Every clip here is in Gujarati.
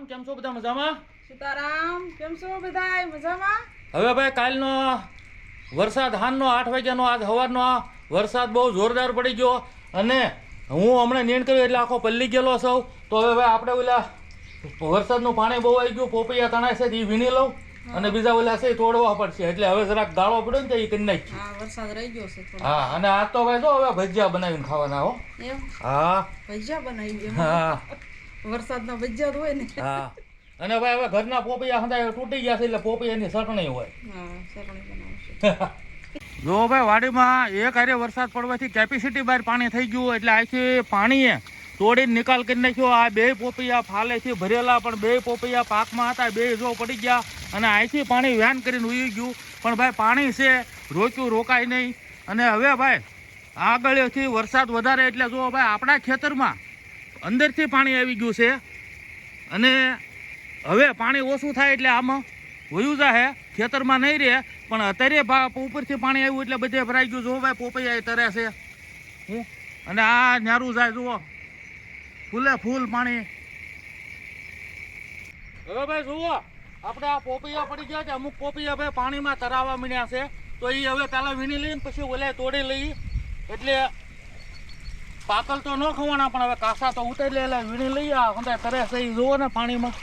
સીતારામ કેમ છો બધા મજામાં? સીતારામ કેમ છો બધા મજામાં? હવે ભાઈ કાલનો વરસાદ હાનનો આઠ વાગ્યાનો આજ સવારનો વરસાદ બહુ જોરદાર પડી ગયો અને હું હમણાં નીણ કર્યું એટલે આખો પલ્લી ગયેલો સૌ તો હવે ભાઈ આપણે ઓલા વરસાદનું પાણી બહુ આવી ગયું પોપૈયા તણાય છે એ વીણી લઉં અને બીજા ઓલા છે તોડવા પડશે. એટલે હવે જરાક ગાળો પડ્યો ને તો એ કરી નાખી હા વરસાદ રહી ગયો છે હા અને આજ તો ભાઈ જો હવે ભજીયા બનાવીને ખાવાના હો. હા. ભજીયા બનાવી હા. વરસાદના ભજીયા હોય ને. હા. અને ભાઈ હવે ઘરના પોપૈયા હંધાય તૂટી ગયા છે એટલે પોપૈયાની ચટણી હોય. હા ચટણી બનાવશે. જો ભાઈ વાડીમાં એક હારે વરસાદ પડવાથી કેપેસિટી બહાર પાણી થઈ ગયું એટલે આખી પાણીએ તોડીને નિકાલ કરી નાખ્યો. આ બે પોપૈયા ફાલેથી ભરેલા પણ બે પોપૈયા પાકમાં હતા બે જો પડી ગયા અને અહીંથી પાણી વ્યાન કરીને ઉઈ ગયું. પણ ભાઈ પાણી છે રોક્યું રોકાય નહીં. અને હવે ભાઈ આગળથી વરસાદ વધારે એટલે જો ભાઈ આપણા ખેતરમાં અંદરથી પાણી આવી ગયું છે. અને હવે પાણી ઓછું થાય એટલે આમાં વયું જાહે, ખેતરમાં નહીં રહે, પણ અત્યારે ભા- ઉપરથી પાણી આવ્યું એટલે બધે ભરાઈ ગયું. જો ભાઈ પોપૈયા તરે છે. હું? અને આ ન્યારું જાય, જુઓ. ફૂલે ફૂલ પાણી. હવે ભાઈ જુઓ, આપણે આ પોપૈયા પડી ગયા છે. અમુક પોપૈયા ભાઈ પાણીમાં તરાવવા મીણ્યા છે. તો એ હવે પહેલાં વીણી લઈને પછી ઓલે તોડી લઈ. એટલે પાકલ તો ન ખવાના, પણ હવે કાસા તો ઉતરી લે વીણી લઈએ આ. તરે એ જુઓ ને પાણીમાં.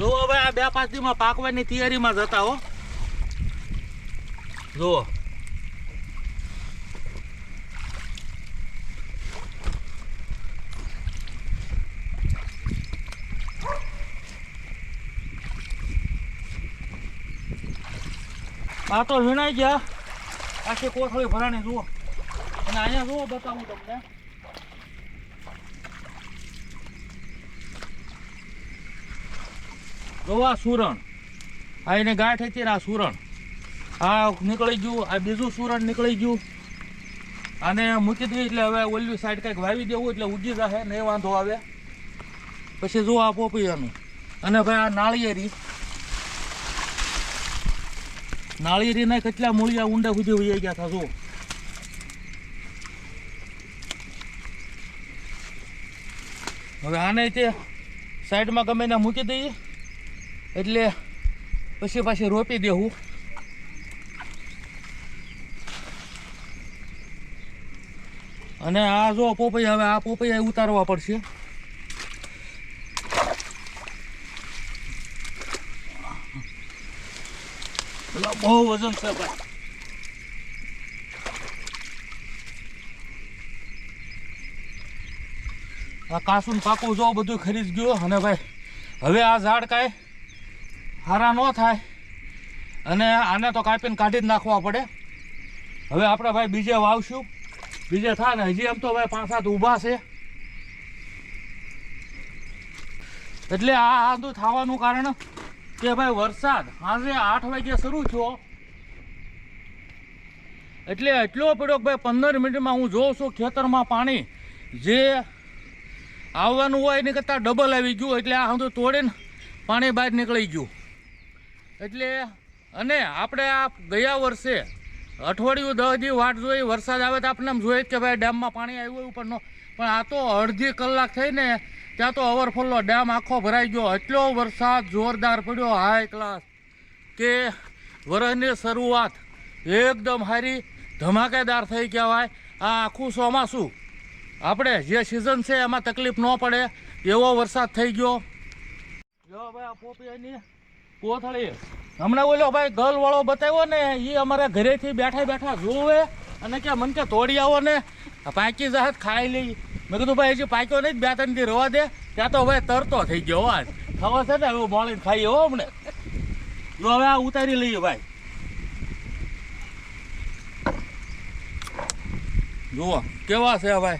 જો હવે આ બે પાંચ દીમાં પાકવાની તૈયારીમાં જતા હો. જુઓ. આ તો વીણાઈ ગયા. આખી કોથળી ભરાણી જુઓ. અને અહીંયા જુઓ, બતાવું તમને. જોવા સુરણ. આ એને ગાંઠ હતી આ સુરણ. આ નીકળી ગયું, આ બીજું સુરણ નીકળી ગયું. અને મૂકી દઈએ એટલે હવે ઓલી સાઈડ કંઈક વાવી દેવું એટલે ઉગી જશે ને વાંધો આવે. પછી જો આ પોપૈયાનું. અને ભાઈ આ નાળિયેરી. નાળિયેરીના કેટલા મૂળિયા ઊંડા સુધી વહી ગયા હતા જો હવે આને તે સાઈડમાં ગમે એના મૂકી દઈએ, એટલે પછી પાછી રોપી દેવું. અને આ જો પોપૈયા, હવે આ પોપૈયા ઉતારવા પડશે. બહુ વજન છે ભાઈ. આ કાસુન પાકું જો બધું ખરીદ ગયું અને ભાઈ, હવે આ ઝાડ કાંઈ હારા ન થાય. અને આને તો કાપીને કાઢી જ નાખવા પડે. હવે આપણે ભાઈ બીજે વાવશું. બીજે થાય ને હજી એમ તો ભાઈ પાંચ સાત ઊભા છે. એટલે આ આંધું થવાનું કારણ કે ભાઈ વરસાદ આજે આઠ વાગે શરૂ થયો. એટલે એટલો પડ્યો કે ભાઈ પંદર મિનિટમાં હું જોઉં છું ખેતરમાં પાણી. જે આવવાનું હોય એની કરતાં ડબલ આવી ગયું, એટલે આ બધું તોડીને પાણી બહાર નીકળી ગયું. એટલે અને આપણે આ ગયા વર્ષે અઠવાડિયું દસ દી વાટ જોઈ વરસાદ આવે તો આપણે આમ જોઈએ કે ભાઈ ડેમમાં પાણી આવ્યું એવું પણ પણ આ તો અડધી કલાક થઈને ત્યાં તો ઓવરફોલનો ડેમ આખો ભરાઈ ગયો. એટલો વરસાદ જોરદાર પડ્યો. હાઈ ક્લાસ કે વરસની શરૂઆત એકદમ હારી ધમાકેદાર થઈ કહેવાય. આ આખું ચોમાસું આપણે જે સિઝન છે એમાં તકલીફ ન પડે. એવો વરસાદ થઈ ગયો. જો ભાઈ આ પોપિયાની કોથળી. હમણાં ઓલો ભાઈ ગલ વાળો બતાવ્યો ને એ અમારે ઘરેથી બેઠા બેઠા જોવે અને કે મને કે તોડી આવો ને. પાકી જાહેર ખાઈ લઈ. મેં કીધું, ભાઈ, હજી પાક્યો નહીં બે ત્રણ દી રવા દે. ત્યાં તો ભાઈ તરતો થઈ ગયો આજ. ખબર છે ને, હવે બોળીને ખાઈ હો, હમણે. જો હવે આ ઉતારી લઈએ, ભાઈ. જુઓ, કેવા છે, ભાઈ.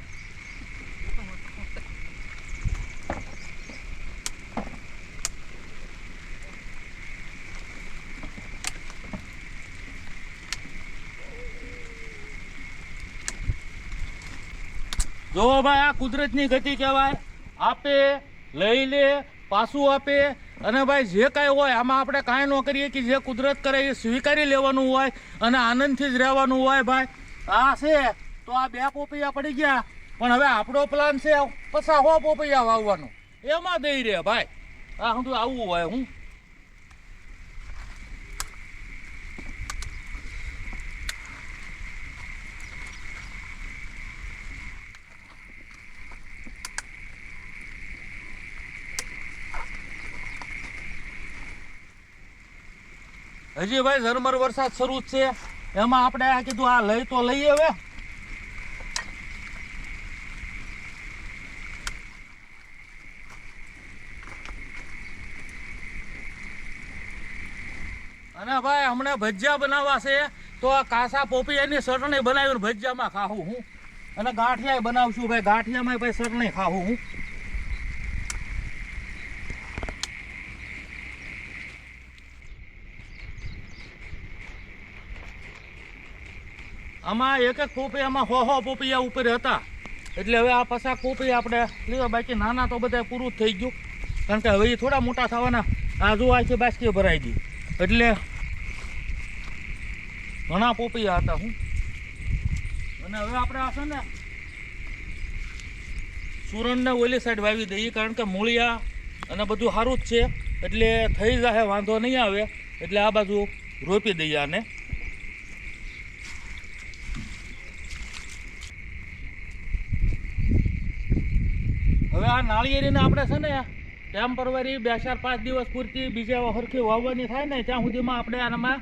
જો ભાઈ, આ કુદરતની ગતિ કહેવાય. આપે, લઈ લે, પાછું આપે. અને ભાઈ, જે કાંઈ હોય, આમાં આપણે કાંઈ ન કરીએ કે જે કુદરત કરે એ સ્વીકારી લેવાનું હોય અને આનંદથી જ રહેવાનું હોય ભાઈ. આ છે, તો આ બે પોપૈયા પડી ગયા. પણ હવે આપણો પ્લાન છે, પછા હો પોપૈયા વાવવાનો. એમાં દઈ રે ભાઈ. આ હું આવવું હોય હું. હજી ભાઈ ઝરમર વરસાદ શરૂ છે. એમાં આપણે આ કીધું, આ લઈ તો લઈએ હવે. અને ભાઈ, હમણાં ભજીયા બનાવવા છે. તો આ કાસા પોપિયાની ચટણી બનાવીને ભજીયામાં ખાવું હું. અને ગાંઠિયા બનાવશું ભાઈ. ગાંઠિયામાં ભાઈ ચટણી ખાવું હું. આમાં એક એક પોપિયામાં હો હો પોપિયા ઉપર હતા. એટલે હવે આ પસા કોપી આપણે લીધા બાકી નાના તો બધા પૂરું થઈ ગયું. કારણ કે હવે એ થોડા મોટા થવાના. આ જો આખી બાસ્કી ભરાઈ ગઈ. એટલે ઘણા પોપિયા હતા હું. અને હવે આપણે આ છે ને સુરણને ઓલી સાઈડ વાવી દઈએ, કારણ કે મૂળિયા અને બધું સારું જ છે. એટલે થઈ જાય વાંધો નહીં આવે. એટલે આ બાજુ રોપી દઈએ આને હવે આ નાળિયેરીને આપણે છે ને ટેમ્પરરી બે ચાર પાંચ દિવસ પૂરતી બીજે સરખી વાવવાની થાય ને, ત્યાં સુધીમાં આપણે આનામાં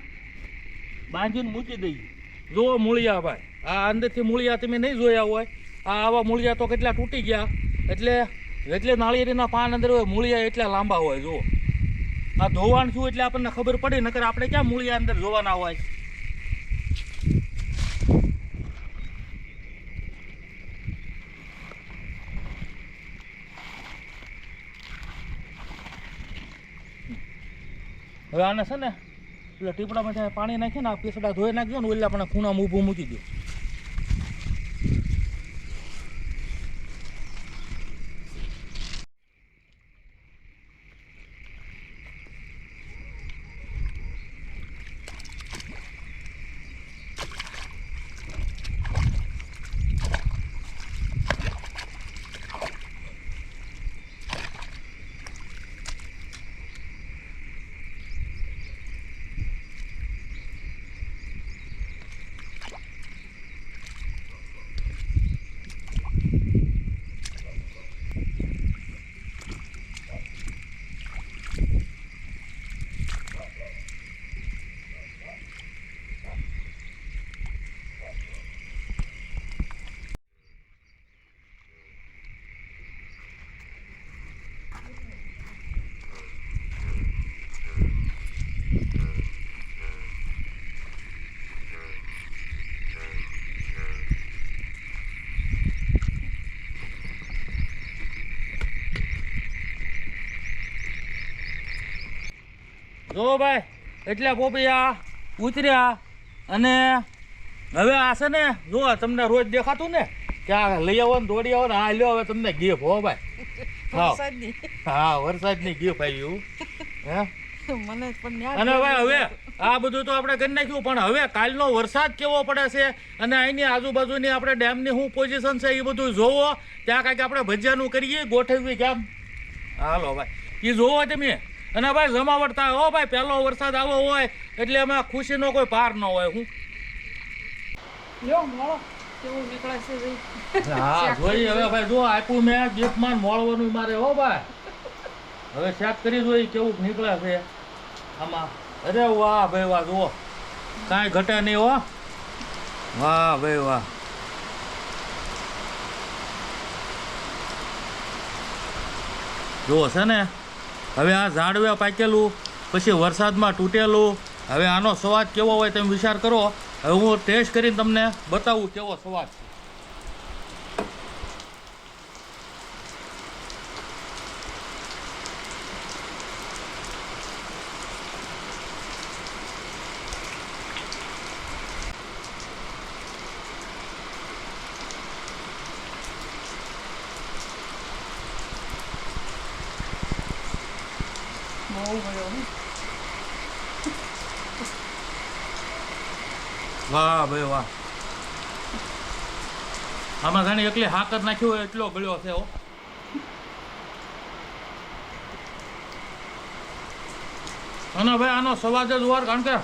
બાંધીને મૂકી દઈએ. જુઓ મૂળિયા ભાઈ, આ અંદરથી મૂળિયા તમે નહીં જોયા હોય, આ આવા મૂળિયા તો કેટલા તૂટી ગયા. એટલે એટલે નાળિયેરીના પાન અંદર હોય, મૂળિયા એટલા લાંબા હોય, જુઓ. આ ધોવાણ શું એટલે આપણને ખબર પડી, નકર આપણે ક્યાં મૂળિયા અંદર જોવાના હોય? હવે આને છે ને પેલા ટીપડામાં પાણી નાખીને આ પીસડા ધોઈ નાખજો ને, ઓલે આપણે ખૂણામાં ઊભું મૂકી દો. જો ભાઈ એટલે પોપિયા ઉતર્યા અને હવે આ છે ને જો તમને રોજ દેખાતું ને કે આ લઈ આવો ને દોડી આવો ને આ લ્યો હવે તમને ગીફ હો ભાઈ. હા. વરસાદની. હા વરસાદની ગીફ આવ્યું હે? મને પણ અને ભાઈ હવે આ બધું તો આપણે કરી નાખ્યું પણ હવે કાલનો વરસાદ કેવો પડે છે અને અહીંની આજુબાજુની આપણે ડેમની શું પોઝિશન છે એ બધું જોવો. ત્યાં કાંઈક આપણે ભજીયાનું કરીએ ગોઠવી કેમ? હાલો ભાઈ. એ જોવો તમે. અને ભાઈ જમાવટ થાય. હો ભાઈ પહેલો વરસાદ આવો હોય એટલે એમાં ખુશીનો કોઈ પાર ન હોય હું. લ્યો મોળો. કેવું નીકળે છે હા જોઈ હવે ભાઈ જો આપ્યું મેં ગિફ્ટમાં મોળવાનું મારે હો ભાઈ. હવે ચેક કરી જોઈ કેવું નીકળે છે આમાં. અરે વાહ ભાઈ વાહ જુઓ. કાંઈ ઘટે નહીં હો. વાહ ભાઈ વાહ. જુઓ છે ને? હવે આ ઝાડવે પાકેલું, પછી વરસાદમાં તૂટેલું. હવે આનો સ્વાદ કેવો હોય તમે વિચાર કરો. હવે હું ટેસ્ટ કરીને તમને બતાવું કેવો સ્વાદ છે. મળ્યો વાહ ભાઈ વાહ આમાં જાણે એકલી હાકર નાખ્યું હોય એટલો ગળ્યો છે હો અને ભાઈ આનો સ્વાદ જ વાર કારણ કે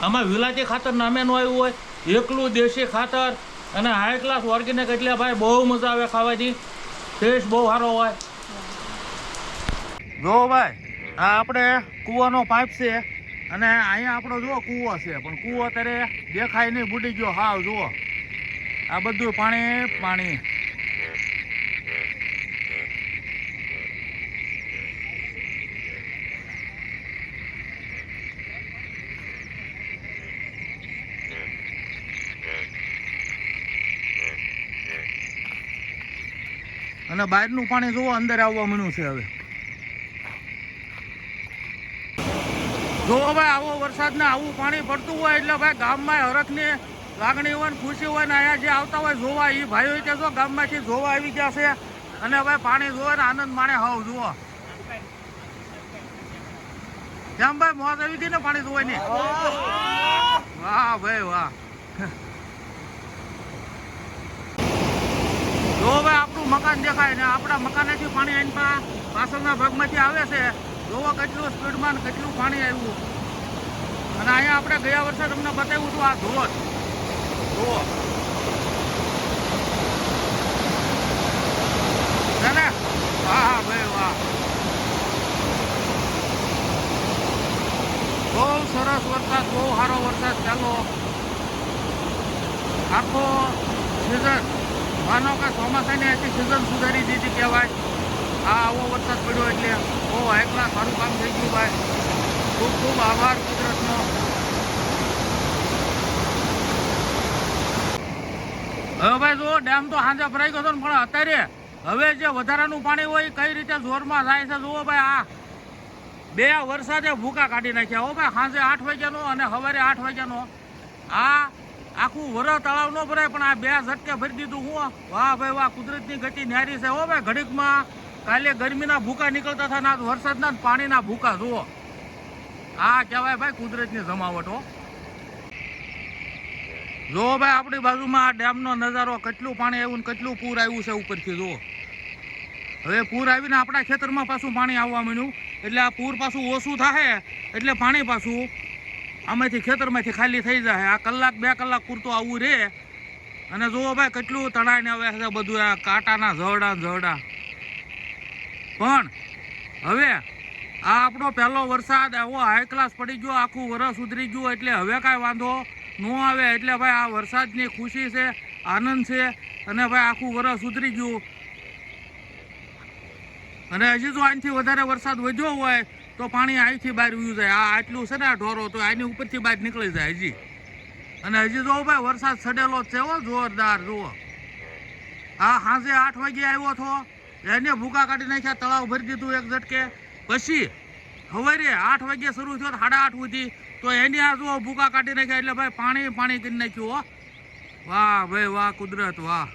આમાં વિલાયતી ખાતર નામેનું આવ્યું હોય એકલું દેશી ખાતર અને હાઈ ક્લાસ ઓર્ગેનિક એટલે ભાઈ બહુ મજા આવે ખાવાની ટેસ્ટ બહુ સારો હોય જો ભાઈ આ આપણે કૂવાનો પાઇપ છે અને અહીંયા આપણો જુઓ કૂવો છે, પણ કૂવો અત્યારે દેખાય નહીં બુડી ગયો. હાવ, જુઓ. આ બધું પાણી પાણી. અને બહારનું પાણી જુઓ, અંદર આવવા મળ્યું છે હવે. જો ભાઈ આવો વરસાદ ને આવું પાણી પડતું હોય એટલે ભાઈ ગામમાં હરખની લાગણી હોય ને ખુશી હોય ને અહીંયા જે આવતા હોય જોવા એ ભાઈઓ કે જો ગામમાંથી જોવા આવી ગયા છે અને ભાઈ પાણી જોવે ને આનંદ માણે હાવ, જુઓ. કેમ ભાઈ, મોત આવી ગઈ ને પાણી જોવાની? વાહ ભાઈ, વાહ. જો ભાઈ આપણું મકાન દેખાય ને આપણા મકાનેથી પાણી આવીને પાછળના ભાગમાંથી આવે છે. જોવો કેટલું સ્પીડમાં ને કેટલું પાણી આવ્યું. અને અહીંયા આપણે ગયા વર્ષે તમને બતાવ્યું હતું આ ધોધ. જુઓ. છે ને. વાહ ભાઈ, વાહ. બહુ સરસ વરસાદ, બહુ સારો વરસાદ ચાલો. આખો સિઝન માનો કે ચોમાસાની આખી સિઝન સુધારી દીધી કહેવાય. આ આવો વરસાદ પડ્યો એટલે બહુ ક્લાસ સારું કામ થઈ ગયું ભાઈ. ખૂબ ખૂબ આભાર કુદરતનો. હવે ભાઈ જો ડેમ તો સાંજે ભરાઈ ગયો ને, પણ અત્યારે હવે જે વધારાનું પાણી હોય કઈ રીતે જોરમાં જાય છે, જુઓ ભાઈ આ. બે વરસાદે ભૂકા કાઢી નાખ્યા, હો ભાઈ, સાંજે આઠ વાગ્યાનો અને સવારે આઠ વાગ્યાનો. આ આખું વર તળાવ ન ભરાય, પણ આ બે ઝટકે ભરી દીધું હું. વાહ ભાઈ, વાહ, કુદરતની ગતિ ન્યારી છે, હો ભાઈ, ઘડીકમાં કાલે ગરમીના ભૂકા નીકળતા હતા ને આજ વરસાદના પાણીના ભૂકા, જુઓ. આ કહેવાય ભાઈ કુદરતની જમાવટો જુઓ ભાઈ, આપણી બાજુમાં આ ડેમનો નજારો કેટલું પાણી આવ્યું ને કેટલું પૂર આવ્યું છે ઉપરથી, જુઓ. હવે પૂર આવીને આપણા ખેતરમાં પાછું પાણી આવવા માંડ્યું. એટલે આ પૂર પાછું ઓછું થાય એટલે પાણી પાછું આમાંથી ખેતરમાંથી ખાલી થઈ જાય આ કલાક, બે કલાક પૂરતું આવવું રે અને જુઓ ભાઈ, કેટલું તણાઈને આવે છે બધું આ કાંટાના ઝરડા ઝરડા. પણ હવે આ આપણો પહેલો વરસાદ એવો હાઈ ક્લાસ પડી ગયો, આખું વરસ ઉતરી ગયું, એટલે હવે કાંઈ વાંધો ન આવે, એટલે ભાઈ આ વરસાદની ખુશી છે, આનંદ છે, અને ભાઈ આખું વરસ ઉતરી ગયું. અને હજી જો આનાથી વધારે વરસાદ વધ્યો હોય, તો પાણી અહીંથી બહાર ઉયું જાય. આ આટલું છે ને આ ઢોરો, તો આની ઉપરથી બહાર નીકળી જાય હજી. અને હજી જો ભાઈ વરસાદ સડેલો છે હો, જોરદાર, જુઓ. આ સાંજે આઠ વાગે આવ્યો હતો. એને ભૂકા કાઢી નાખ્યા, તળાવ ભરી દીધું એક ઝટકે. પછી સવારે આઠ વાગે શરૂ થયો સાડા આઠ સુધી. તો એની આ જુઓ ભૂકા કાઢી નાખ્યા, એટલે ભાઈ પાણી પાણી કરી નાખ્યું, હો. વાહ ભાઈ, વાહ, કુદરત, વાહ.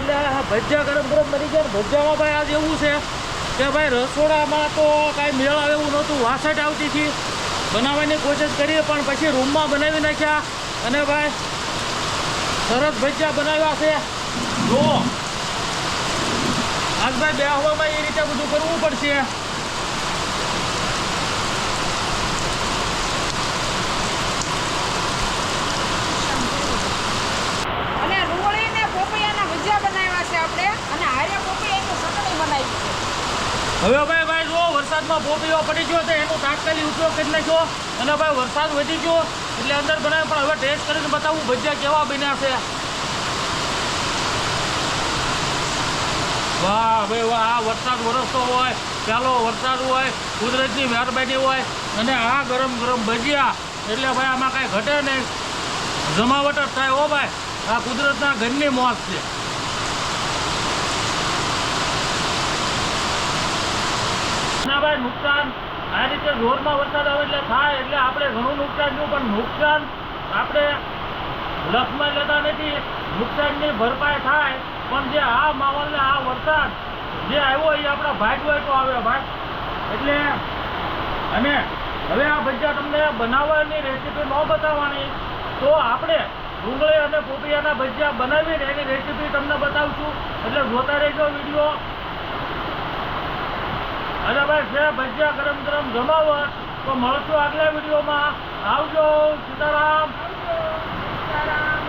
એટલે ભજીયા ગરમ ગરમ બની ગયા ભજીયામાં ભાઈ આજે એવું છે કે ભાઈ રસોડામાં તો કાંઈ મેળ આવે એવું નહોતું. વાસટ આવતી હતી. બનાવવાની કોશિશ કરીએ પણ પછી રૂમમાં બનાવી નાખ્યા અને ભાઈ સરસ ભજીયા બનાવ્યા છે. જો આજ ભાઈ બે હવામાં એ રીતે બધું કરવું પડશે અને ડુંગળી ને પોપૈયાના ભજીયા બનાવ્યા છે આપણે અને હારે પોપૈયાની ચટણી બનાવી છે હવે ભાઈ ભાઈ જો વરસાદમાં પોપીઓ પડી ગયો છે. એનો તાત્કાલિક ઉપયોગ કરી નાખ્યો. અને ભાઈ, વરસાદ વધી ગયો. એટલે અંદર બનાવે, પણ હવે ટેસ્ટ કરીને બતાવું, ભજીયા કેવા બન્યા છે. વાહ, ભાઈ, વાહ, આ વરસાદ વરસતો હોય, ચાલો, વરસાદ હોય, કુદરતની મહેરબાની હોય, અને આ ગરમ ગરમ ભજીયા. એટલે ભાઈ, આમાં કાંઈ ઘટે નહીં. જમાવટ જ થાય હો ભાઈ. આ કુદરતના ઘરની મોત છે. ના નુકસાન. આ રીતે જોરમાં વરસાદ આવે એટલે થાય, એટલે આપણે ઘણું નુકસાન થયું, પણ નુકસાન આપણે લક્ષમાં લેતા નથી. નુકસાનની ભરપાઈ થાય, પણ જે આ માહોલ ને આ વરસાદ જે આવ્યો એ આપણા ભાગ તો આવ્યો, ભાઈ. એટલે અને હવે આ ભજીયા તમને બનાવવાની રેસીપી ન બતાવવાની, તો આપણે ડુંગળી અને પોપિયાના ભજીયા બનાવીને એની રેસીપી તમને બતાવશું. એટલે જોતા રહેજો વીડિયો. અને ભાઈ છે ભજીયા ગરમ ગરમ જમાવો. તો મળશું આગલા વિડીયોમાં. આવજો સીતારામ. તારા